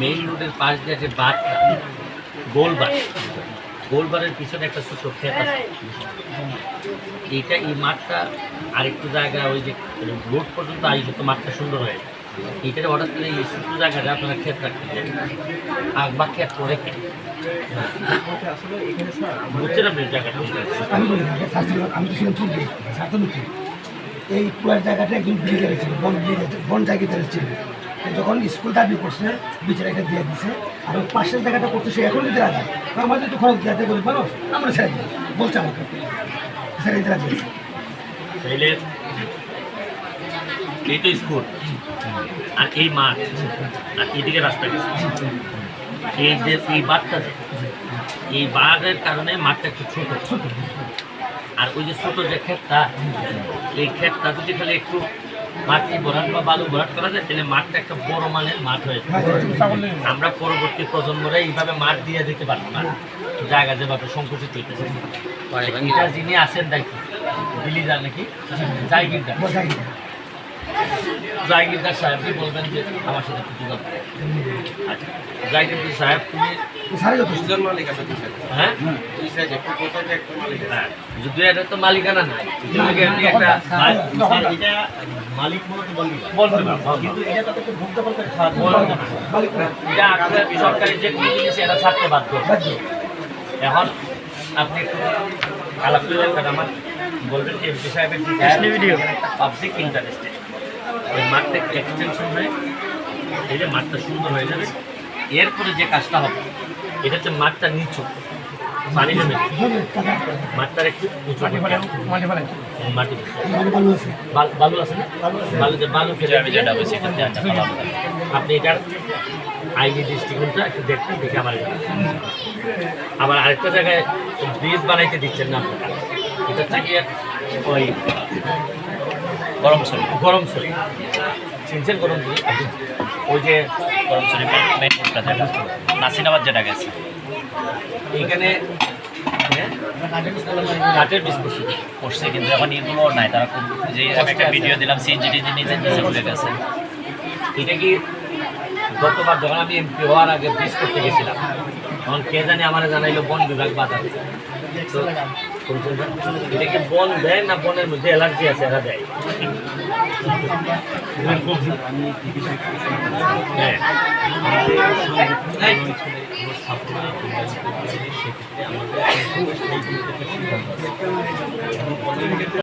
Main রোডের পাশ দিয়ে যে বারটা গোলবার গোলবারের পিছনে একটা ছোট ক্ষেত আছে। এইটা এই মাঠটা আরেকটু জায়গা ওই যে রোড পর্যন্ত আসলে তো মাঠটা সুন্দর হয়ে যায় এইটার হঠাৎ করে এই ছোট্ট জায়গাটা আপনারা ক্ষেত রাখতে আর বা ক্ষেত করে এই পুয়ার জায়গাটা ছিল বন ব্রিজে বন ছিল। যখন স্কুল দাবি করছে বিচার একটা দিয়ে দিছে আর পাশের জায়গাটা করতে সে এখন দিতে রাখে আমাদের তো খরচ দিতে বলি মানুষ আমরা ছেড়ে দিই বলছে আমাকে। ছেড়ে দিতে তাইলে এই তো স্কুল। আর এই মাঠ আর এইদিকে রাস্তা গেছে। এই যে এই বাঁধটা এই বাঁধের কারণে মাঠটা একটু ছোট। ছোট। আর ওই যে ছোট যে ক্ষেতটা এই ক্ষেতটা যদি খালি একটু মাটি ভরাট বা বালু ভরাট করা যায় তাহলে মাঠটা একটা বড় মানের মাঠ হয়ে আমরা পরবর্তী প্রজন্মরা এইভাবে মাঠ দিয়ে দিতে পারব না। জায়গা যেভাবে সংকুচিত হইতেছে। এটা যিনি আছেন দায়িত্ব যান নাকি? জায়গিরদার জায়গিরদার সাহেবকে বলবেন যে আমার সাথে কিছু আচ্ছা। সাহেব তুমি দুজন মালিক আছে হ্যাঁ? দুই সাইড একটা কোথায় একটা মালিক হ্যাঁ এটা তো মালিকানা নাই একটা এটা মালিক মূলত বলবি বলতে কিন্তু এটা তো ভুক্ত করতে মালিক না, এটা আপনার সরকারি যে কোনো জিনিস এটা ছাড়তে বাধ্য। বাধ্য। এখন আপনি একটু আলাপ করে রাখবেন আমার। বলবেন যে এমপি সাহেবের ভিডিও পাবলিক ওই মাঠটা এক্সটেনশন হয়ে এই যে মাঠটা সুন্দর হয়ে যাবে। এরপরে যে কাজটা হবে এটা হচ্ছে মাঠটা নিচু পানি মাঠটার একটু উঁচু মাটি ভালো আছে। বাল- আছে না? বালু যে বালু ফেলে আমি যেটা বলছি আপনি এটার আইনি দৃষ্টিকোণটা একটু দেখতে দেখে আমার আবার আরেকটা জায়গায় ব্রিজ বানাইতে দিচ্ছেন না আপনারা। এটা হচ্ছে গিয়ে ওই গরম সরি। গরম সরি। চিনছেন গরম ওই যে গরম যেটা নাসিনাবাদ যেটা গেছে। এইখানে হ্যাঁ, কাঠের বিস্কুট। করছে কিন্তু এখন এগুলো নাই তারা যে আমি ভিডিও দিলাম সিএনজি টিজি নিজে গেছে। এটা কি গতবার যখন আমি এমপি হওয়ার আগে ব্রিজ করতে গেছিলাম তখন কে আমার জানাইলো বন বিভাগ শুনছেন না? এটা বন দেয় না বনের মধ্যে অ্যালার্জি আছে এরা দেয় হ্যাঁ